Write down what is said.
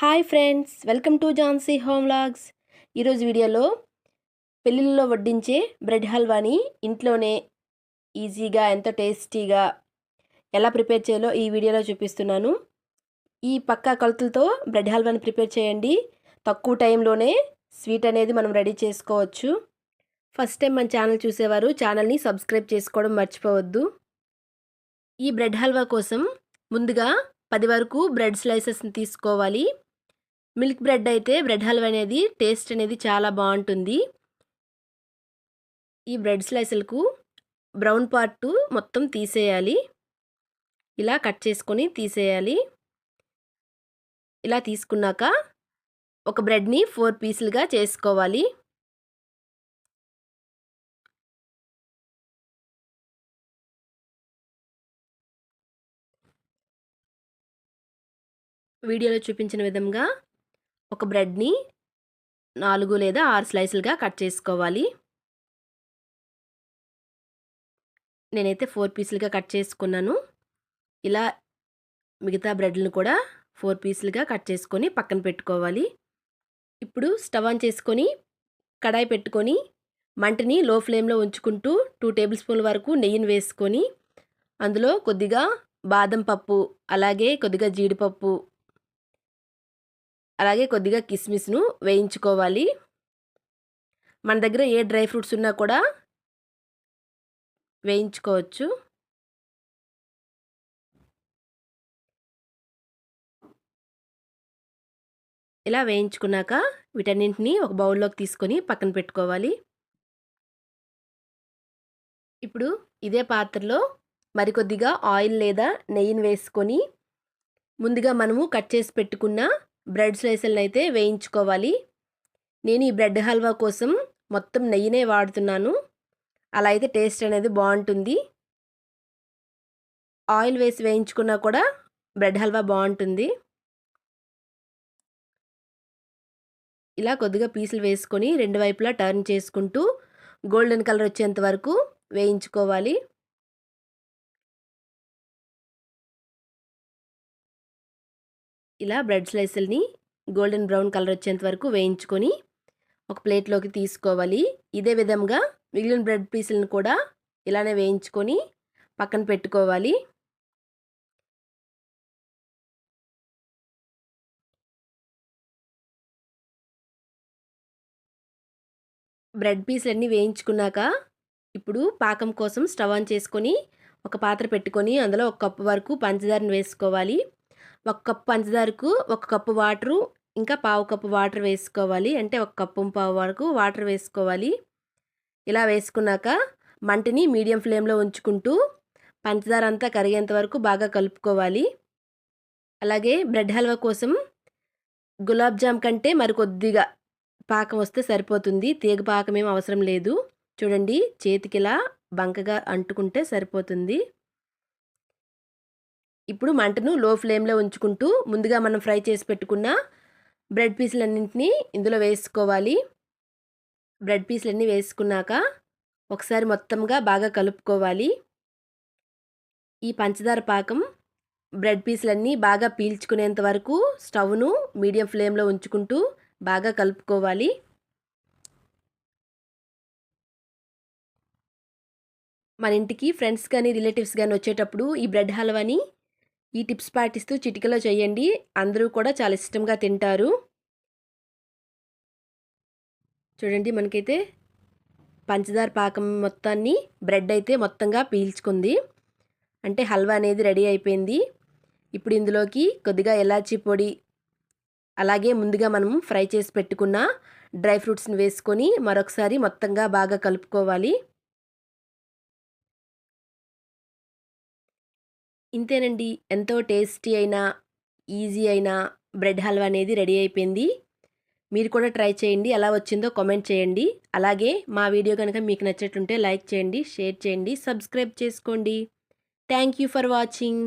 Hi friends welcome to Jhansi home logs ఈరోజు వీడియోలో పెళ్ళిళ్ళలో వడ్డించే బ్రెడ్ హల్వాని ఇంట్లోనే ఈజీగా ఎంతో టేస్టీగా ఎలా ప్రిపేర్ చేయాలో ఈ వీడియోలో చూపిస్తున్నాను. ఈ పక్కా కొలతలతో బ్రెడ్ హల్వాని ప్రిపేర్ చేయండి. తక్కువ టైంలోనే స్వీట్ అనేది మనం రెడీ చేసుకోవచ్చు. ఫస్ట్ టైం మన ఛానల్ చూసేవారు ఛానల్ని సబ్స్క్రైబ్ చేసుకోవడం మర్చిపోవద్దు. ఈ బ్రెడ్ హల్వా కోసం ముందుగా పది వరకు బ్రెడ్ స్లైసెస్ని తీసుకోవాలి. మిల్క్ బ్రెడ్ అయితే బ్రెడ్ హల్వా అనేది టేస్ట్ అనేది చాలా బాగుంటుంది. ఈ బ్రెడ్ స్లైసులకు బ్రౌన్ పార్ట్ మొత్తం తీసేయాలి. ఇలా కట్ చేసుకొని తీసేయాలి. ఇలా తీసుకున్నాక ఒక బ్రెడ్ని ఫోర్ పీసులుగా చేసుకోవాలి. వీడియోలో చూపించిన విధంగా ఒక బ్రెడ్ని నాలుగు లేదా ఆరు స్లైసులుగా కట్ చేసుకోవాలి. నేనైతే ఫోర్ పీసులుగా కట్ చేసుకున్నాను. ఇలా మిగతా బ్రెడ్లను కూడా ఫోర్ పీసులుగా కట్ చేసుకొని పక్కన పెట్టుకోవాలి. ఇప్పుడు స్టవ్ ఆన్ చేసుకొని కడాయి పెట్టుకొని మంటని లో ఫ్లేమ్లో ఉంచుకుంటూ టూ టేబుల్ స్పూన్ల వరకు నెయ్యిని వేసుకొని అందులో కొద్దిగా బాదం పప్పు అలాగే కొద్దిగా జీడిపప్పు అలాగే కొద్దిగా కిస్మిస్ను వేయించుకోవాలి. మన దగ్గర ఏ డ్రై ఫ్రూట్స్ ఉన్నా కూడా వేయించుకోవచ్చు. ఇలా వేయించుకున్నాక వీటన్నింటినీ ఒక బౌల్లోకి తీసుకొని పక్కన పెట్టుకోవాలి. ఇప్పుడు ఇదే పాత్రలో మరికొద్దిగా ఆయిల్ లేదా నెయ్యిని వేసుకొని ముందుగా మనము కట్ చేసి పెట్టుకున్న బ్రెడ్ స్లైసులను అయితే వేయించుకోవాలి. నేను ఈ బ్రెడ్ హల్వా కోసం మొత్తం నెయ్యినే వాడుతున్నాను. అలా అయితే టేస్ట్ అనేది బాగుంటుంది. ఆయిల్ వేసి వేయించుకున్నా కూడా బ్రెడ్ హల్వా బాగుంటుంది. ఇలా కొద్దిగా పీసులు వేసుకొని రెండు వైపులా టర్న్ చేసుకుంటూ గోల్డెన్ కలర్ వచ్చేంత వరకు వేయించుకోవాలి. ఇలా బ్రెడ్ స్లైసుల్ని గోల్డెన్ బ్రౌన్ కలర్ వచ్చేంత వరకు వేయించుకొని ఒక ప్లేట్లోకి తీసుకోవాలి. ఇదే విధంగా మిగిలిన బ్రెడ్ పీసులను కూడా ఇలానే వేయించుకొని పక్కన పెట్టుకోవాలి. బ్రెడ్ పీసులన్నీ వేయించుకున్నాక ఇప్పుడు పాకం కోసం స్టవ్ ఆన్ చేసుకొని ఒక పాత్ర పెట్టుకొని అందులో ఒక కప్పు వరకు పంచదారను వేసుకోవాలి. ఒక కప్పు పంచదారకు ఒక కప్పు వాటరు ఇంకా పావు కప్పు వాటర్ వేసుకోవాలి. అంటే ఒక కప్పు పావు వరకు వాటర్ వేసుకోవాలి. ఇలా వేసుకున్నాక మంటని మీడియం ఫ్లేమ్లో ఉంచుకుంటూ పంచదార అంతా కరిగేంత వరకు బాగా కలుపుకోవాలి. అలాగే బ్రెడ్ హల్వా కోసం గులాబ్ జామ్ కంటే మరి కొద్దిగా పాకం వస్తే సరిపోతుంది. తీగ పాకం ఏం అవసరం లేదు. చూడండి చేతికిలా బంకగా అంటుకుంటే సరిపోతుంది. ఇప్పుడు మంటను లో ఫ్లేమ్లో ఉంచుకుంటూ ముందుగా మనం ఫ్రై చేసి పెట్టుకున్న బ్రెడ్ పీసులన్నింటినీ ఇందులో వేసుకోవాలి. బ్రెడ్ పీసులన్నీ వేసుకున్నాక ఒకసారి మొత్తంగా బాగా కలుపుకోవాలి. ఈ పంచదార పాకం బ్రెడ్ పీసులన్నీ బాగా పీల్చుకునేంత వరకు స్టవ్ను మీడియం ఫ్లేమ్లో ఉంచుకుంటూ బాగా కలుపుకోవాలి. మన ఇంటికి ఫ్రెండ్స్ కానీ రిలేటివ్స్ కానీ వచ్చేటప్పుడు ఈ బ్రెడ్ హల్వాని ఈ టిప్స్ పాటిస్తూ చిటికలో చేయండి. అందరూ కూడా చాలా ఇష్టంగా తింటారు. చూడండి మనకైతే పంచదార పాకం మొత్తాన్ని బ్రెడ్ అయితే మొత్తంగా పీల్చుకుంది. అంటే హల్వా అనేది రెడీ అయిపోయింది. ఇప్పుడు ఇందులోకి కొద్దిగా ఎలాచీ పొడి అలాగే ముందుగా మనం ఫ్రై చేసి పెట్టుకున్న డ్రై ఫ్రూట్స్ని వేసుకొని మరొకసారి మొత్తంగా బాగా కలుపుకోవాలి. ఇంతేనండి. ఎంతో టేస్టీ అయినా ఈజీ అయినా బ్రెడ్ హల్వా అనేది రెడీ అయిపోయింది. మీరు కూడా ట్రై చేయండి. ఎలా వచ్చిందో కామెంట్ చేయండి. అలాగే మా వీడియో కనుక మీకు నచ్చినట్టుంటే లైక్ చేయండి షేర్ చేయండి సబ్స్క్రైబ్ చేసుకోండి. Thank you for watching.